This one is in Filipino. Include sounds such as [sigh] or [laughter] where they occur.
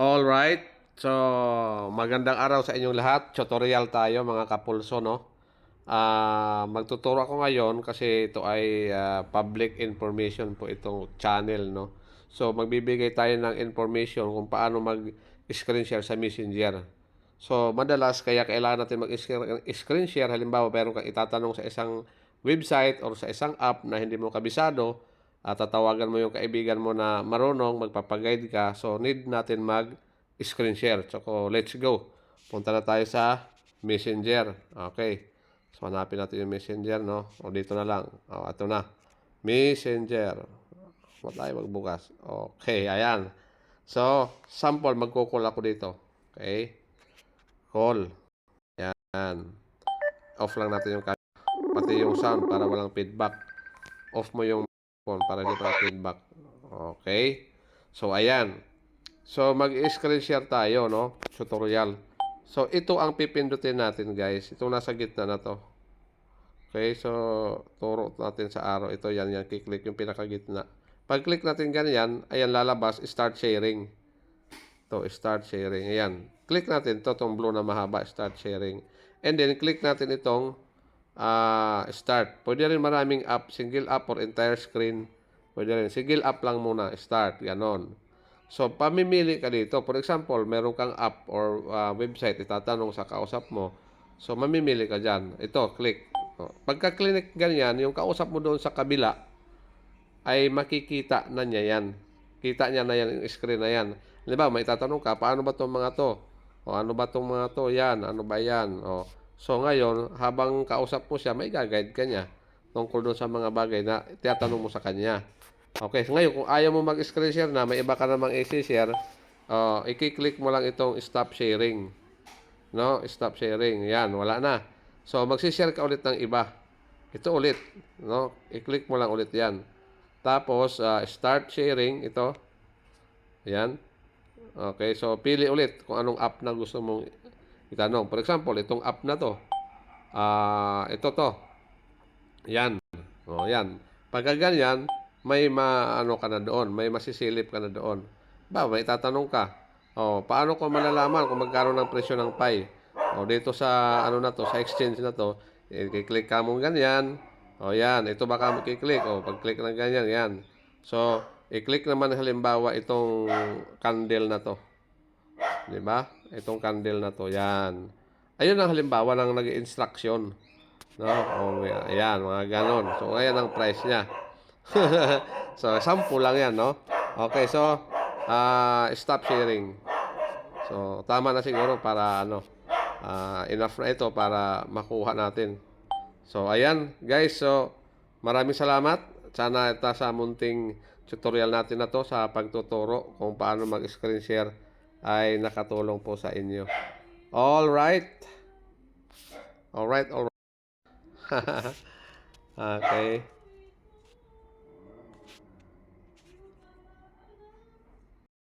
All right. So, magandang araw sa inyong lahat. Tutorial tayo mga kapulso, no? Ah, magtuturo ako ngayon kasi ito ay ah, public information po itong channel, no? So, magbibigay tayo ng information kung paano mag-screen share sa Messenger. So, madalas kaya kailangan natin mag-screen share. Halimbawa, meron kang itatanong sa isang website or sa isang app na hindi mo kabisado, at tatawagan mo yung kaibigan mo na marunong, magpapaguide ka. So, need natin mag-screen share. So, let's go. Punta na tayo sa Messenger. Okay. So, hanapin natin yung Messenger, no? O, dito na lang. O, ito na. Messenger. Huwag tayo magbukas. Okay, ayan. So, sample, magkukul ako dito. Okay. Call. Yan. Off lang natin yung camera. Pati yung sound para walang feedback. Off mo yung phone para di pa feedback. Okay? So, ayan. So, mag-screen share tayo, no? Tutorial. So, ito ang pipindutin natin, guys. Ito nasa gitna na to. Okay? So, turo natin sa arrow. Ito, yan, yan. Kiklik yung pinakagitna. Pag click natin ganyan, ayan, lalabas, start sharing. To start sharing. Ayan. Click natin to, itong blue na mahaba, start sharing. And then, click natin itong ah start. Pwede rin maraming app, single app or entire screen. Pwede rin. Single app lang muna, start, ganon. So, pamimili ka dito. For example, meron kang app or ah, website, itatanong sa kausap mo. So, mamimili ka dyan. Ito, click. O, Pagka-click ganyan, yung kausap mo doon sa kabila, ay makikita na niya yan. Kita niya na yan, yung screen na yan. Di ba, may tatanong ka, paano ba itong mga to? O ano ba itong mga to? Yan, ano ba yan? O, so ngayon, habang kausap mo siya, may gagayad ka niya tungkol doon sa mga bagay na tinatanong mo sa kanya. Okay, so ngayon, kung ayaw mo mag-screen share na, may iba ka namang i-share, uh, i-click mo lang itong stop sharing. No? Stop sharing. Yan, wala na. So, magsishare ka ulit ng iba. Ito ulit. No? I-click mo lang ulit yan. Tapos, ah, start sharing. Ito. Yan. Okay, so pili ulit kung anong app na gusto mong itanong. For example, itong app na to. Ah, ito to. Yan. O, yan. Pagka ganyan, may maano ka na doon, may masisilip ka na doon. Ba, may tatanong ka. O, paano ko malalaman kung magkano ng presyo ng Pi? O, dito sa ano na to, sa exchange na to, eh, kiklik ka mo ganyan. O, yan. Ito baka mo kiklik. O, pag-click ng ganyan, yan. So, i-click naman halimbawa itong candle na to. Di ba? Itong candle na to. Yan. Ayun ang halimbawa ng nag-instruction. No? O, ayan, mga ganon. So, ayan ang price niya. [laughs] so, sample lang yan, no? Okay, so, ah stop sharing. So, tama na siguro para, ano, ah enough na ito para makuha natin. So, ayan, guys. So, maraming salamat. Sana ito sa munting tutorial natin na to sa pagtuturo kung paano mag-screen share ay nakatulong po sa inyo. All right. All right, all right. [laughs] okay.